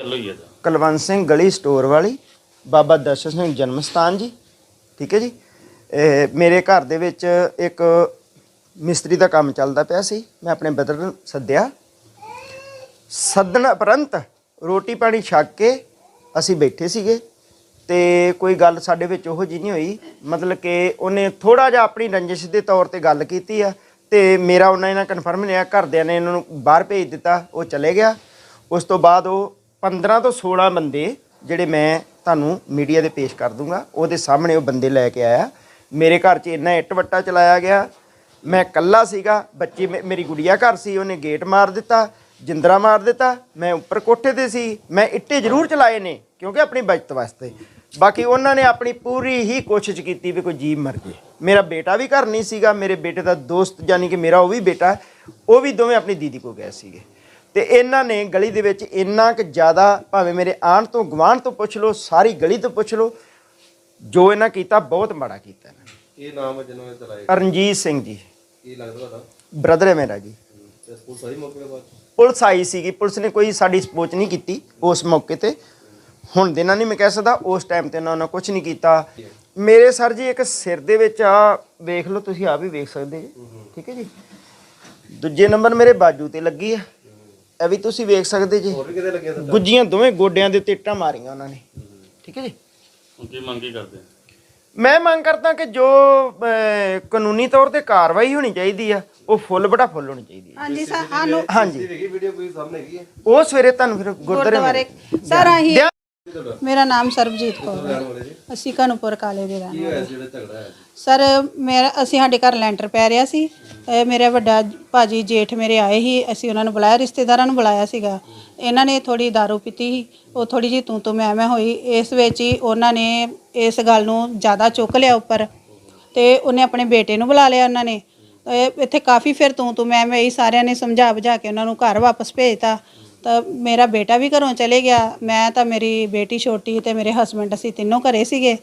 ਚੱਲੋ ਹੀ ਆ ਜਾ ਕੁਲਵੰਤ ਸਿੰਘ ਗਲੀ ਸਟੋਰ ਵਾਲੀ, ਬਾਬਾ ਦਰਸ਼ਨ ਸਿੰਘ ਜਨਮ ਸਥਾਨ ਜੀ, ਠੀਕ ਹੈ ਜੀ? ਇਹ ਮੇਰੇ ਘਰ ਦੇ ਵਿੱਚ ਇੱਕ ਮਿਸਤਰੀ ਦਾ ਕੰਮ ਚੱਲਦਾ ਪਿਆ ਸੀ, ਮੈਂ ਆਪਣੇ ਬ੍ਰਦਰ ਨੂੰ ਸੱਦਿਆ। ਸੱਦਣ ਉਪਰੰਤ ਰੋਟੀ ਪਾਣੀ ਛਕ ਕੇ ਅਸੀਂ ਬੈਠੇ ਸੀਗੇ ਤੇ ਕੋਈ ਗੱਲ ਸਾਡੇ ਵਿੱਚ ਉਹੋ ਜਿਹੀ ਨਹੀਂ ਹੋਈ, ਮਤਲਬ ਕਿ ਉਹਨੇ ਥੋੜਾ ਜਿਹਾ ਆਪਣੀ ਰੰਜਿਸ਼ ਦੇ ਤੌਰ ਤੇ ਗੱਲ ਕੀਤੀ ਆ ਤੇ ਮੇਰਾ ਉਹਨਾਂ ਇਹਨਾਂ ਕਨਫਰਮ ਨਹੀਂ ਆ ਘਰਦਿਆਂ ਨੇ ਇਹਨਾਂ ਨੂੰ ਬਾਹਰ ਭੇਜ ਦਿੱਤਾ, ਉਹ ਚਲੇ ਗਿਆ। ਉਸ ਤੋਂ ਬਾਅਦ ਉਹ 15 ਤੋਂ 16 ਬੰਦੇ ਜਿਹੜੇ ਮੈਂ ਤੁਹਾਨੂੰ ਮੀਡੀਆ ਦੇ ਪੇਸ਼ ਕਰ ਦੂੰਗਾ, ਉਹਦੇ ਸਾਹਮਣੇ ਉਹ ਬੰਦੇ ਲੈ ਕੇ ਆਇਆ। ਮੇਰੇ ਘਰ 'ਚ ਇੰਨਾ ਇੱਟ ਵੱਟਾ ਚਲਾਇਆ ਗਿਆ। ਮੈਂ ਇਕੱਲਾ ਸੀਗਾ, ਬੱਚੀ ਮੇ- ਮੇਰੀ ਗੁੜੀਆ ਘਰ ਸੀ, ਉਹਨੇ ਗੇਟ ਮਾਰ ਦਿੱਤਾ, ਜਿੰਦਰਾ ਮਾਰ ਦਿੱਤਾ, ਮੈਂ ਉੱਪਰ ਕੋਠੇ ਤੇ ਸੀ, ਮੈਂ ਇੱਟੇ ਜ਼ਰੂਰ ਚਲਾਏ ਨੇ, ਕਿਉਂਕਿ ਆਪਣੀ ਬਚਤ ਵਾਸਤੇ। ਬਾਕੀ ਉਹਨਾਂ ਨੇ ਆਪਣੀ ਪੂਰੀ ਹੀ ਕੋਸ਼ਿਸ਼ ਕੀਤੀ ਵੀ ਕੋਈ ਜੀਵ ਮਰ ਜੇ। ਮੇਰਾ ਬੇਟਾ ਵੀ ਘਰ ਨਹੀਂ ਸੀਗਾ, ਮੇਰੇ ਬੇਟੇ ਦਾ ਦੋਸਤ ਯਾਨੀ ਕਿ ਮੇਰਾ ਉਹ ਵੀ ਬੇਟਾ, ਉਹ ਵੀ ਦੋਵੇਂ ਆਪਣੀ ਦੀਦੀ ਕੋ ਗਏ ਸੀਗੇ। ਤੇ ਇਹਨਾਂ ਨੇ ਗਲੀ ਦੇ ਵਿੱਚ ਇੰਨਾ ਕੁ ਜ਼ਿਆਦਾ ਭਾਵੇਂ ਮੇਰੇ ਆਣ ਤੋਂ ਗਵਾਂਢ ਤੋਂ ਪੁੱਛ ਲਓ ਸਾਰੀ ਗਲੀ ਤੋਂ ਪੁੱਛ ਲਓ ਜੋ ਇਹਨਾਂ ਕੀਤਾ ਬਹੁਤ ਮਾੜਾ ਕੀਤਾ ਇਹਨਾਂ ਨੇ। ਇਹ ਨਾਮ ਜਿਹਨੂੰ ਇਹ ਚਲਾਏ ਰਣਜੀਤ ਸਿੰਘ ਜੀ। ਕੀ ਲੱਗਦਾ ਤੁਹਾਡਾ? ਬ੍ਰਦਰ ਹੈ ਮੇਰਾ ਜੀ। ਤੇ ਸਕੂਲ ਸਹੀ ਮੌਕੇ ਦੇ ਬਾਅਦ? ਪੁਲਿਸ ਆਈ ਸੀਗੀ ਪੁਲਿਸ ਨੇ ਕੋਈ ਸਾਡੀ ਸਪੋਰਟ ਨਹੀਂ ਕੀਤੀ ਉਸ ਮੌਕੇ ਤੇ। ਹੁਣ ਦੇ ਨਾਲ ਨਹੀਂ ਮੈਂ ਕਹਿ ਸਕਦਾ ਉਸ ਟਾਈਮ ਤੇ ਉਹਨਾਂ ਨੇ ਕੁਝ ਨਹੀਂ ਕੀਤਾ। ਮੇਰੇ ਸਰ ਜੀ ਇੱਕ ਸਿਰ ਦੇ ਵਿੱਚ ਆ ਵੇਖ ਲਓ ਤੁਸੀਂ ਆ ਵੀ ਵੇਖ ਸਕਦੇ ਜੀ। ਠੀਕ ਹੈ ਜੀ। ਦੂਜੇ ਨੰਬਰ ਮੇਰੇ ਬਾਜੂ ਤੇ ਲੱਗੀ ਆ। ਇਹ ਵੀ ਤੁਸੀਂ ਵੇਖ ਸਕਦੇ ਜੀ। ਹੋਰ ਵੀ ਕਿਤੇ ਲੱਗਿਆ ਤਾਂ ਗੁੱਜੀਆਂ ਦੋਵੇਂ ਗੋਡਿਆਂ ਦੇ ਉੱਤੇ ਇੱਟਾਂ ਮਾਰੀਆਂ ਉਹਨਾਂ ਨੇ। ਠੀਕ ਹੈ ਜੀ? ਹੁਣ ਕੀ ਮੰਗੀ ਕਰਦੇ? ਆ? ਮੈਂ ਮੰਗ ਕਰਦਾ ਕਿ ਜੋ ਅਹ, ਕਾਨੂੰਨੀ ਤੌਰ ਤੇ ਕਾਰਵਾਈ ਹੋਣੀ ਚਾਹੀਦੀ ਆ ਉਹ ਫੁੱਲ ਬੜਾ ਫੁੱਲ ਹੋਣੀ ਚਾਹੀਦੀ ਆ। ਹਾਂਜੀ ਸਰ ਸਾਨੂੰ ਹਾਂਜੀ। ਦੇਖੀ ਵੀਡੀਓ ਕੋਈ ਸਾਹਮਣੇ ਹੈਗੀ ਹੈ? ਉਹ ਸਵੇਰੇ ਤੁਹਾਨੂੰ ਫਿਰ ਗੁਰਦੁਆਰੇ ਗੁਰਦੁਆਰੇ ਮਿਲੇ। ਸਰ ਆਹੀ ਦਿਆ- ਮੇਰਾ ਨਾਮ ਸਰਬਜੀਤ ਕੌਰ ਹੈ। ਵਾਲੇ ਅਸੀਂ ਕਾਨੂੰਪੁਰ ਕਾਲੇ ਦੇ ਰਹਿਣ ਕੀ ਹੋਇਆ ਸੀ ਜਿਹੜਾ ਝਗੜਾ ਹੈ ਸਰ ਮੇਰਾ ਅਸੀਂ ਸਾਡੇ ਘਰ ਲੈਂਟਰ ਪੈ ਰਿਹਾ ਸੀ। ਇਹ ਮੇਰੇ ਵੱਡਾ ਭਾਜੀ ਜੇਠ ਮੇਰੇ ਆਏ ਸੀ, ਅਸੀਂ ਉਹਨਾਂ ਨੂੰ ਬੁਲਾਇਆ, ਰਿਸ਼ਤੇਦਾਰਾਂ ਨੂੰ ਬੁਲਾਇਆ ਸੀਗਾ। ਇਹਨਾਂ ਨੇ ਥੋੜੀ दारू ਪੀਤੀ ਸੀ, ਉਹ ਥੋੜੀ ਜੀ ਤੂੰ ਤੂੰ ਮੈਂ ਮੈਂ ਹੋਈ। ਇਸ ਵਿੱਚ ਹੀ ਉਹਨਾਂ ਨੇ ਇਸ ਗੱਲ ਨੂੰ ਜ਼ਿਆਦਾ ਚੁੱਕ ਲਿਆ ਉੱਪਰ ਤੇ ਉਹਨੇ ਆਪਣੇ ਬੇਟੇ ਨੂੰ ਬੁਲਾ ਲਿਆ ਉਹਨਾਂ ਨੇ। ਇਹ ਇੱਥੇ ਕਾਫੀ ਫਿਰ ਤੂੰ ਤੂੰ ਮੈਂ ਮੈਂ ਹੀ ਸਾਰਿਆਂ ਨੇ ਸਮਝਾ ਬੁਝਾ ਕੇ ਉਹਨਾਂ ਨੂੰ ਘਰ ਵਾਪਸ ਭੇਜਤਾ। ਤਾਂ ਮੇਰਾ ਬੇਟਾ ਵੀ ਘਰੋਂ ਚਲੇ ਗਿਆ। ਮੈਂ ਤਾਂ ਮੇਰੀ ਬੇਟੀ ਛੋਟੀ ਤੇ ਮੇਰੇ ਹਸਬੰਡ ਅਸੀਂ ਤਿੰਨੋਂ ਘਰੇ ਸੀਗੇ।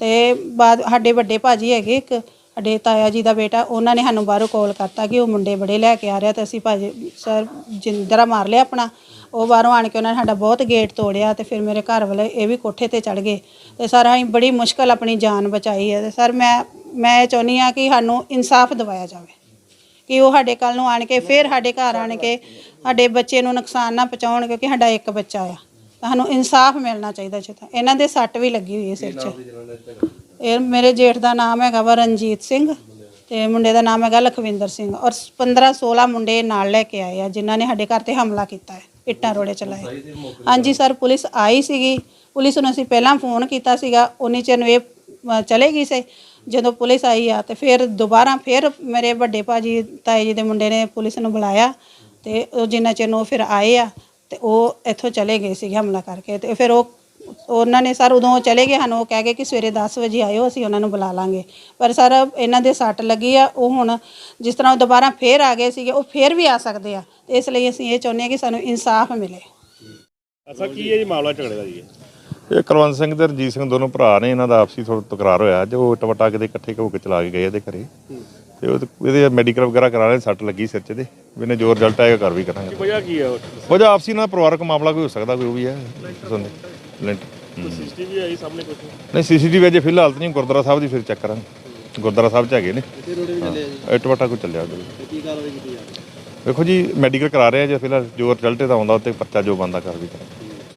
ਤੇ ਬਾਅਦ ਸਾਡੇ ਵੱਡੇ ਭਾਜੀ ਹੈਗੇ ਇੱਕ ਸਾਡੇ ਤਾਇਆ ਜੀ ਦਾ ਬੇਟਾ, ਉਹਨਾਂ ਨੇ ਸਾਨੂੰ ਬਾਹਰੋਂ ਕਾਲ ਕਰਤਾ ਕਿ ਉਹ ਮੁੰਡੇ ਬੜੇ ਲੈ ਕੇ ਆ ਰਿਹਾ ਤੇ ਅਸੀਂ ਭਾਜੀ, ਸਰ ਜਿੰਦਰਾ ਮਾਰ ਲਿਆ ਆਪਣਾ। ਉਹ ਬਾਹਰੋਂ ਆਣ ਕੇ ਉਹਨਾਂ ਨੇ ਸਾਡਾ ਬਹੁਤ ਗੇਟ ਤੋੜਿਆ ਤੇ ਫਿਰ ਮੇਰੇ ਘਰ ਵਾਲੇ ਇਹ ਵੀ ਕੋਠੇ ਤੇ ਚੜ ਗਏ ਤੇ ਸਰ ਅਸੀਂ ਬੜੀ ਮੁਸ਼ਕਲ ਆਪਣੀ ਜਾਨ ਬਚਾਈ ਹੈ ਤੇ ਸਰ ਮੈਂ ਮੈਂ ਇਹ ਚਾਹੁੰਦੀ ਆ ਕਿ ਸਾਨੂੰ ਇਨਸਾਫ ਦਿਵਾਇਆ ਜਾਵੇ। ਕਿ ਉਹ ਸਾਡੇ ਕੱਲ ਨੂੰ ਆਣ ਕੇ ਫਿਰ ਸਾਡੇ ਘਰ ਆਣ ਕੇ ਸਾਡੇ ਬੱਚੇ ਨੂੰ ਨੁਕਸਾਨ ਨਾ ਪਹੁੰਚਾਉਣ ਕਿਉਂਕਿ ਸਾਡਾ ਇੱਕ ਬੱਚਾ ਆ। ਸਾਨੂੰ ਇਨਸਾਫ ਮਿਲਣਾ ਚਾਹੀਦਾ ਜਿੱਥੇ। ਇਹਨਾਂ ਦੇ ਸੱਟ ਵੀ ਲੱਗੀ ਹੋਈ ਹੈ ਸਿਰ 'ਚ। ਇਹ ਮੇਰੇ ਜੇਠ ਦਾ ਨਾਮ ਹੈਗਾ ਵਾ ਰਣਜੀਤ ਸਿੰਘ ਤੇ ਮੁੰਡੇ ਦਾ ਨਾਮ ਹੈਗਾ ਲਖਵਿੰਦਰ ਸਿੰਘ ਔਰ 15 16 ਮੁੰਡੇ ਨਾਲ ਲੈ ਕੇ ਆਏ ਆ ਜਿਨ੍ਹਾਂ ਨੇ ਸਾਡੇ ਘਰ ਤੇ ਹਮਲਾ ਕੀਤਾ ਹੈ ਇੱਟਾਂ ਰੋੜੇ ਚਲਾਏ। ਹਾਂਜੀ ਸਰ ਪੁਲਿਸ ਆਈ ਸੀਗੀ। ਪੁਲਿਸ ਨੂੰ ਅਸੀਂ ਪਹਿਲਾਂ ਫੋਨ ਕੀਤਾ ਸੀਗਾ ਉਨੀ ਚਿਰ ਨੂੰ ਇਹ ਅ, ਚਲੇ ਗਈ ਸੀ। ਜਦੋਂ ਪੁਲਿਸ ਆਈ ਆ ਤੇ ਫਿਰ ਦੁਬਾਰਾ ਫਿਰ ਮੇਰੇ ਵੱਡੇ ਭਾਜੀ ਤਾਏ ਜੀ ਦੇ ਮੁੰਡੇ ਨੇ ਪੁਲਿਸ ਨੂੰ ਬੁਲਾਇਆ ਤੇ ਉਹ ਜਿੰਨਾ ਚਿਰ ਨੂੰ ਉਹ ਫਿਰ ਆਏ ਆ ਤੇ ਉਹ ਇੱਥੋਂ ਚਲੇ ਗਏ ਸੀਗੇ ਹਮਲਾ ਕਰਕੇ ਤੇ ਫਿਰ ਉਹ ਉਹਨਾਂ ਨੇ ਸਰ ਉਦੋਂ ਚਲੇ ਗਏ ਹਨ ਉਹ ਕਹਿ ਗਏ ਕਿ ਸਵੇਰੇ 10 ਵਜੇ ਆਇਓ ਅਸੀਂ ਉਹਨਾਂ ਨੂੰ ਬੁਲਾ ਲਾਂਗੇ। ਪਰ ਸਰ ਇਹਨਾਂ ਦੇ ਸੱਟ ਲੱਗੀ ਆ ਉਹ ਹੁਣ ਜਿਸ ਤਰ੍ਹਾਂ ਉਹ ਦੁਬਾਰਾ ਫੇਰ ਆ ਗਏ ਸੀਗੇ ਉਹ ਫੇਰ ਵੀ ਆ ਸਕਦੇ ਆ। ਤੇ ਇਸ ਲਈ ਅਸੀਂ ਇਹ ਚਾਹੁੰਦੇ ਹਾਂ ਕਿ ਸਾਨੂੰ ਇਨਸਾਫ ਮਿਲੇ। ਅਸਾ ਕੀ ਹੈ ਜੀ ਮਾਮਲਾ ਝਗੜੇ ਦਾ ਜੀ? ਇਹ ਕੁਲਵੰਤ ਸਿੰਘ ਤੇ ਰਣਜੀਤ ਸਿੰਘ ਦੋਨੋਂ ਭਰਾ ਨੇ ਇਹਨਾਂ ਦਾ ਆਪਸੀ ਥੋੜਾ ਤਕਰਾਰ ਹੋਇਆ ਜੋ ਟਵਟਾ ਕਿਤੇ ਇਕੱਠੇ ਹੋ ਕੇ ਚਲਾ ਕੇ ਗਏ ਇਹਦੇ ਘਰੇ। ਤੇ ਉਹ ਇਹਦੇ ਮੈਡੀਕਲ ਵਗੈਰਾ ਕਰਾ ਰਹੇ ਸੱਟ ਲੱਗੀ ਸਿਰ 'ਚ ਦੇ ਵੀ ਇਹਨੇ ਜ਼ੋਰ ਰਿਜ਼ਲਟ ਆਏਗਾ ਕਰ ਵੀ ਕਰਾਂਗੇ ਵਜ੍ਹਾ ਕੀ ਹੈ ਵਜ੍ਹਾ ਆਪਸੀ ਨਾਲ ਪਰਿਵਾਰਕ ਮਾਮਲਾ ਕੋਈ ਹੋ ਸਕਦਾ ਕੋਈ ਉਹ ਵੀ ਹੈ। ਸੁਣ ਲੈਂਟ ਸੀਸੀਟੀਵੀ ਆਈ ਸਾਹਮਣੇ ਕੁਝ ਨਹੀਂ ਸੀਸੀਟੀਵੀ ਅਜੇ ਫਿਲਹਾਲ ਤਾਂ ਨਹੀਂ ਗੁਰਦੁਆਰਾ ਸਾਹਿਬ ਦੀ ਫਿਰ ਚੈੱਕ ਕਰਾਂਗੇ। ਗੁਰਦੁਆਰਾ ਸਾਹਿਬ 'ਚ ਹੈਗੇ ਨੇ। ਇਹ ਟਵਟਾ ਕੋਈ ਚੱਲਿਆ ਉਧਰ ਕੀ ਕਾਰਵਾਈ ਕੀਤੀ ਜਾ ਵੇਖੋ ਜੀ ਮੈਡੀਕਲ ਕਰਾ ਰਹੇ ਆ ਜੇ ਫਿਲਹਾਲ ਜੋ ਰਿਜ਼ਲਟ ਇਹਦਾ ਆਉਂਦਾ ਉੱਤੇ ਪਰਚਾ ਜੋ ਬੰਦਾ ਕਰ ਵੀ ਕਰਾਂਗੇ।